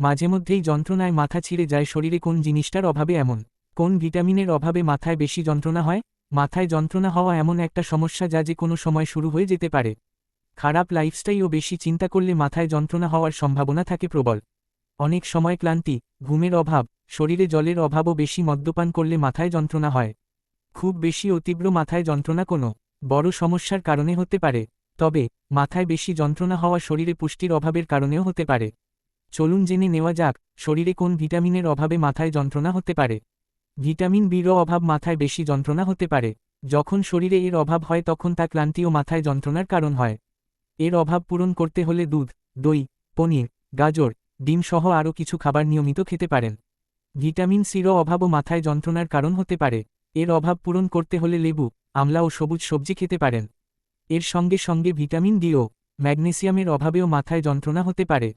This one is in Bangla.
মাঝে মধ্যেই যন্ত্রণায় মাথা ছিঁড়ে যায় শরীরে কোন জিনিসটার অভাবে এমন? কোন ভিটামিনের অভাবে মাথায় বেশি যন্ত্রণা হয়? মাথায় যন্ত্রণা হওয়া এমন একটা সমস্যা যা যে কোনো সময় শুরু হয়ে যেতে পারে। খারাপ লাইফস্টাইল ও বেশি চিন্তা করলে মাথায় যন্ত্রণা হওয়ার সম্ভাবনা থাকে প্রবল। অনেক সময় ক্লান্তি, ঘুমের অভাব, শরীরে জলের অভাবও বেশি মদ্যপান করলে মাথায় যন্ত্রণা হয়। খুব বেশি ও তীব্র মাথায় যন্ত্রণা কোনো বড় সমস্যার কারণে হতে পারে। তবে, মাথায় বেশি যন্ত্রণা হওয়া শরীরে পুষ্টির অভাবের কারণেও হতে পারে। চলুন জেনে নেওয়া যাক, শরীরে কোন ভিটামিনের অভাবে মাথায় যন্ত্রণা হতে পারে। ভিটামিন বির অভাব মাথায় বেশি যন্ত্রণা হতে পারে। যখন শরীরে এর অভাব হয়, তখন তা ক্লান্তি ও মাথায় যন্ত্রণার কারণ হয়। এর অভাব পূরণ করতে হলে দুধ, দই, পনির, গাজর, ডিম সহ আরও কিছু খাবার নিয়মিত খেতে পারেন। ভিটামিন সিরও অভাবও মাথায় যন্ত্রণার কারণ হতে পারে। এর অভাব পূরণ করতে হলে লেবু, আমলা ও সবুজ সবজি খেতে পারেন। এর সঙ্গে সঙ্গে ভিটামিন ডিও ম্যাগনেসিয়ামের অভাবেও মাথায় যন্ত্রণা হতে পারে।